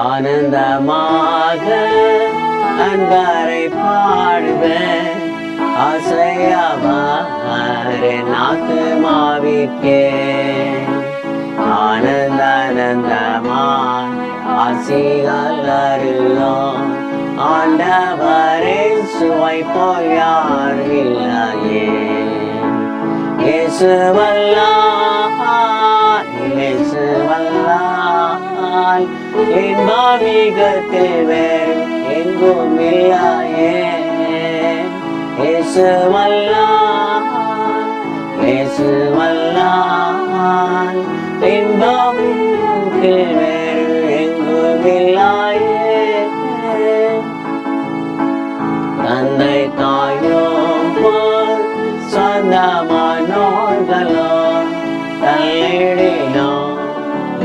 ஆனந்தமாக அன்பரை பாடுவேன். அசையவாறு நாத்து மாவிக்கே ஆனந்தானந்தமாய் ஆசிகள் அருளோம். ஆண்டவரே சுவை போயார் இல்லையே. இயேசுவல்லால் இயேசுவல்லால் இன்பமிகத்தில் வேறு எங்கும் இல்லையே இயேசுவல்லால் இயேசுவல்லால் இன்பமிகத்தில் வேறு எங்கும் இல்லையே தந்தை தாயோ போல் சொந்தமானோர்களோ தள்ளிடினோ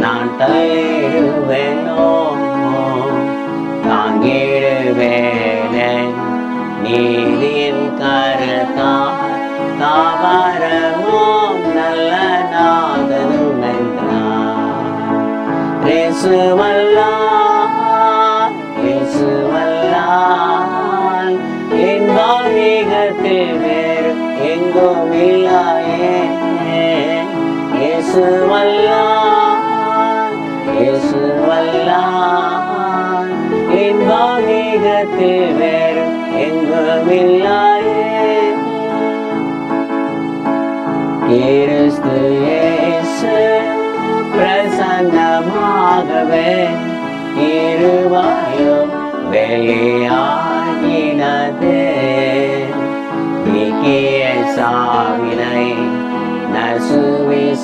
நான் தலையிடும் தள்ளிடுவேனோ தாங்கிடுவேனே நீதியின் கருத்தார் தாவரமோ நல்ல நாதனும் என்றார் இயேசுவல்லால் இயேசுவல்லால் வேறு எங்கும் இல்லையே இயேசுவல்லால் இன்பமிகத்தில் வேறு எங்கும் இல்லையே கிறிஸ்து இயேசு பிரசன்னமாகவே இருவாயும் வெளியாகினதே. நீக்கிய சாவினை நசுவிசேஷத்தால்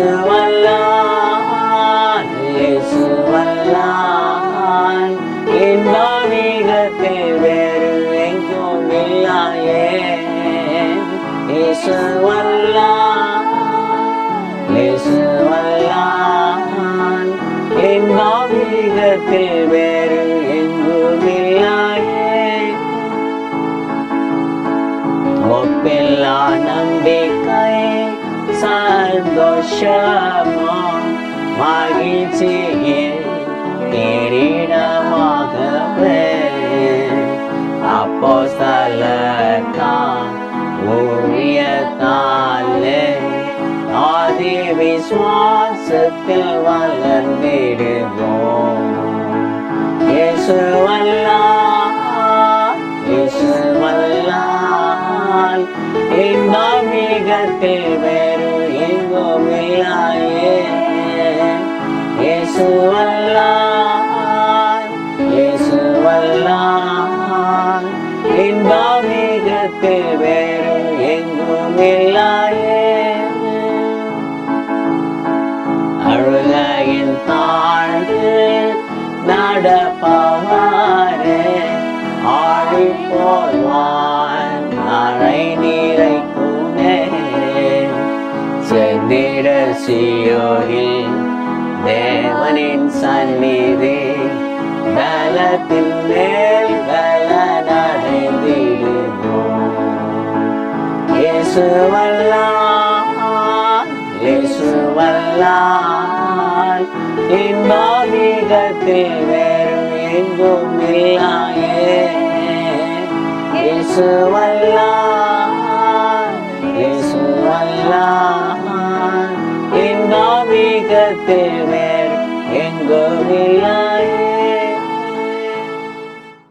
இயேசுவல்லால் இயேசுவல்லால் இன்பமிகத்தில் வேறு எங்கும் இல்லாயே. இயேசுவல்லால் சந்தோஷமோ மகிழ்ச்சியில் கிரீடமாகவே அப்போ ஸ்தலத்தான் ஊழியத்தாலே ஆதி விசுவாசத்தில் வளர்ந்திடுவோம். இயேசுவல்லால் இயேசுவல்லால் இன்பமிகத்தில் வேறு எங்கும் இல்லையே இயேசுவல்லால் இன்பமிகத்தில் வேறு எங்கும் இல்லையே அழுகையின் தாழ்வு நடப்பவாரே ஆடி போல்வான் அறை நீரை வந்திட சியோரில் தேவனின் சந்நிதி பலத்தின் மேல் பலனடைந்திடுவோம் இயேசுவல்லால் இயேசுவல்லால் இன்பமிகத்தில் வேறு எங்கும் இல்லாயே. இயேசுவல்லால் தேவர் இன்பமிகத்தில் வேறு